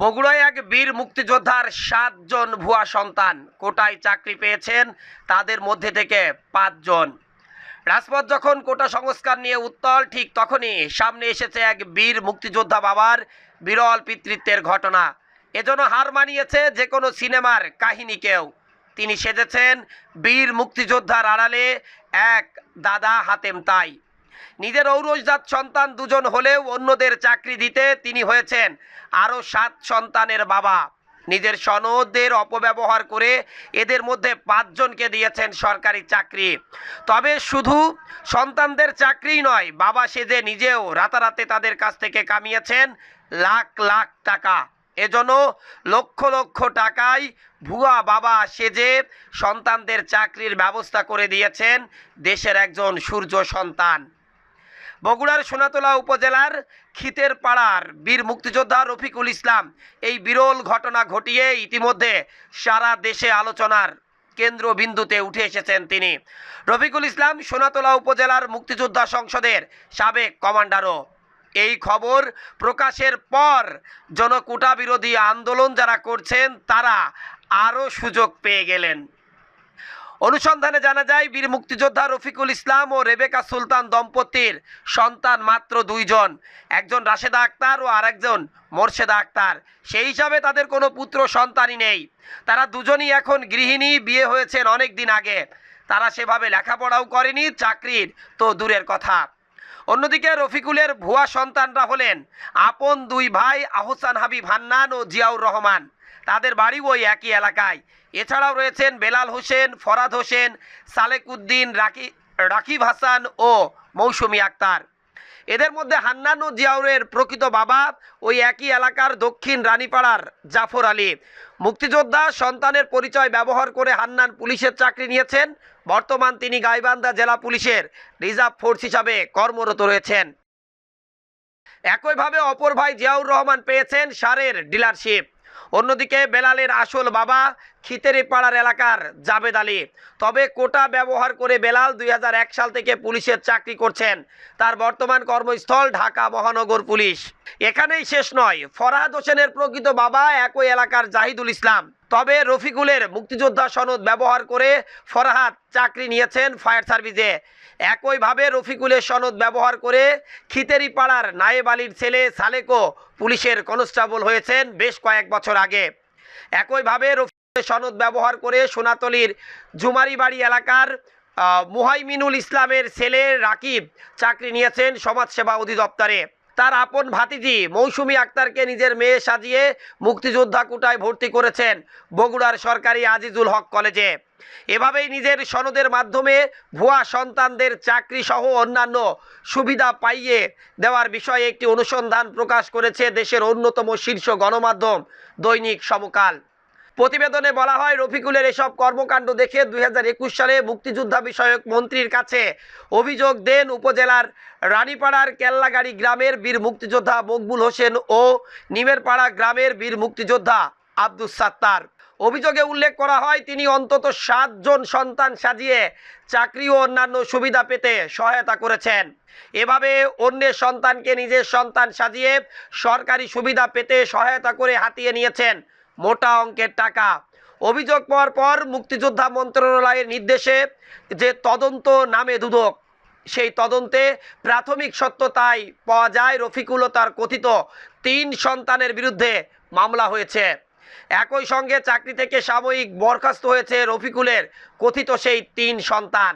বগুড়ায় এক বীর মুক্তিযোদ্ধার সাতজন ভুয়া সন্তান কোটায় চাকরি পেয়েছেন, তাদের মধ্যে থেকে পাঁচজন। রাজপথ যখন কোটা সংস্কার নিয়ে উত্তল, ঠিক তখনই সামনে এসেছে এক বীর মুক্তিযোদ্ধা বাবার বিরল পিতৃত্বের ঘটনা। এজন্য হার মানিয়েছে যে কোনো সিনেমার কাহিনীকেও তিনি সেজেছেন বীর মুক্তিযোদ্ধার আড়ালে, এক দাদা হাতেম তাই। নিজের ঔরসজাত সন্তান দুজন হলেও অন্যদের চাকরি দিতে তিনি হয়েছেন আরও সাত সন্তানের বাবা। নিজের সনদের অপব্যবহার করে এদের মধ্যে পাঁচজনকে দিয়েছেন সরকারি চাকরি। তবে শুধু সন্তানদের চাকরি নয়, বাবা সেজে নিজেও রাতারাতে তাদের কাছ থেকে কামিয়েছেন লাখ লাখ টাকা। এজন্য লক্ষ লক্ষ টাকায় ভুয়া বাবা সেজে সন্তানদের চাকরির ব্যবস্থা করে দিয়েছেন দেশের একজন সূর্য সন্তান। বগুড়ার সোনাতলা উপজেলার খিতের পাড়ার বীর মুক্তিযোদ্ধা রফিকুল ইসলাম। এই বিরল ঘটনা ঘটিয়ে ইতিমধ্যে সারা দেশে আলোচনার কেন্দ্রবিন্দুতে উঠে এসেছেন তিনি। রফিকুল ইসলাম সোনাতলা উপজেলার মুক্তিযোদ্ধা সংসদের সাবেক কমান্ডারও। এই খবর প্রকাশের পর জনকুটা বিরোধী আন্দোলন যারা করছেন, তারা আরও সুযোগ পেয়ে গেলেন। অনুসন্ধানে জানা যায়, বীর মুক্তিযোদ্ধা রফিকুল ইসলাম ও রেবেকা সুলতান দম্পতির সন্তান মাত্র দুইজন। একজন রাশেদা আক্তার ও আরেকজন মোর্শেদা আক্তার। সেই হিসাবে তাদের কোনো পুত্র সন্তানই নেই। তারা দুজনই এখন গৃহিণী, বিয়ে হয়েছেন অনেক দিন আগে। তারা সেভাবে লেখাপড়াও করেনি, চাকরির তো দূরের কথা। অন্যদিকে রফিকুলের ভুয়া সন্তানরা হলেন আপন দুই ভাই আহসান হাবিব হান্নান ও জিয়াউর রহমান। তাদের বাড়ি ওই একই এলাকায়। এছাড়াও রয়েছেন বেলাল হোসেন, ফরাদ হোসেন, সালেক উদ্দিন, রাকি রাকিব হাসান ও মৌসুমি আক্তার। এদের মধ্যে হান্নান ও জিয়াউরের প্রকৃত বাবা ওই একই এলাকার দক্ষিণ রানীপাড়ার জাফর আলী। মুক্তিযোদ্ধা সন্তানের পরিচয় ব্যবহার করে হান্নান পুলিশের চাকরি নিয়েছেন। বর্তমান তিনি গাইবান্ধা জেলা পুলিশের রিজার্ভ ফোর্স হিসাবে কর্মরত রয়েছেন। একইভাবে অপর ভাই জিয়াউর রহমান পেয়েছেন সারের ডিলারশিপ। অন্যদিকে বেলালের আসল বাবা খিতেরি পাড়ার এলাকার জাবেদ আলী। তবে কোটা ব্যবহার করে বেলাল দুই হাজার এক সাল থেকে পুলিশের চাকরি করছেন। তার বর্তমান কর্মস্থল ঢাকা মহানগর পুলিশ। এখানেই শেষ নয়, ফরাহাদ হোসেনের প্রকৃত বাবা একই এলাকার জাহিদুল ইসলাম। তবে রফিকুলের মুক্তিযোদ্ধা সনদ ব্যবহার করে ফরহাদ চাকরি নিয়েছেন ফায়ার সার্ভিসে। একইভাবে রফিকুলের সনদ ব্যবহার করে খিতেরি পাড়ার নায়েব আলীর ছেলে সালেকও পুলিশের কনস্টেবল হয়েছেন বেশ কয়েক বছর আগে। একইভাবে রফিকুলের সনদ ব্যবহার করে সোনাতলির জুমারিবাড়ি এলাকার মুহাইমিনুল ইসলামের ছেলে রাকিব চাকরি নিয়েছেন সমাজসেবা অধিদপ্তরে। তার আপন ভাতিজি মৌসুমি আক্তারকে নিজের মেয়ে সাজিয়ে মুক্তিযোদ্ধা কোটায় ভর্তি করেছেন বগুড়ার সরকারি আজিজুল হক কলেজে। এভাবেই নিজের সনদের মাধ্যমে ভুয়া সন্তানদের চাকরি সহ অন্যান্য সুবিধা পাইয়ে দেওয়ার বিষয়ে একটি অনুসন্ধান প্রকাশ করেছে দেশের অন্যতম শীর্ষ গণমাধ্যম দৈনিক সমকাল। প্রতিবেদনে বলা হয়, রফিকুলের এসব কর্মকাণ্ড দেখে দুই হাজার একুশ সালে মুক্তিযোদ্ধা বিষয়ক মন্ত্রীর কাছে অভিযোগ দেন উপজেলার রানীপাড়ার কেল্লাগাড়ি গ্রামের বীর মুক্তিযোদ্ধা মকবুল হোসেন ও নিমেরপাড়া গ্রামের বীর মুক্তিযোদ্ধা আব্দুস সাত্তার। অভিযোগে উল্লেখ করা হয়, তিনি অন্তত সাতজন সন্তান সাজিয়ে চাকরি ও অন্যান্য সুবিধা পেতে সহায়তা করেছেন। এভাবে অন্যের সন্তানকে নিজের সন্তান সাজিয়ে সরকারি সুবিধা পেতে সহায়তা করে হাতিয়ে নিয়েছেন মোটা অঙ্কের টাকা। অভিযোগ পাওয়ার পর মুক্তিযোদ্ধা মন্ত্রণালয়ের নির্দেশে যে তদন্ত নামে দুদক, সেই তদন্তে প্রাথমিক সত্যতাই পাওয়া যায় রফিকুল তার কথিত তিন সন্তানের বিরুদ্ধে মামলা হয়েছে। একই সঙ্গে চাকরি থেকে সাময়িক বরখাস্ত হয়েছে রফিকুলের কথিত সেই তিন সন্তান।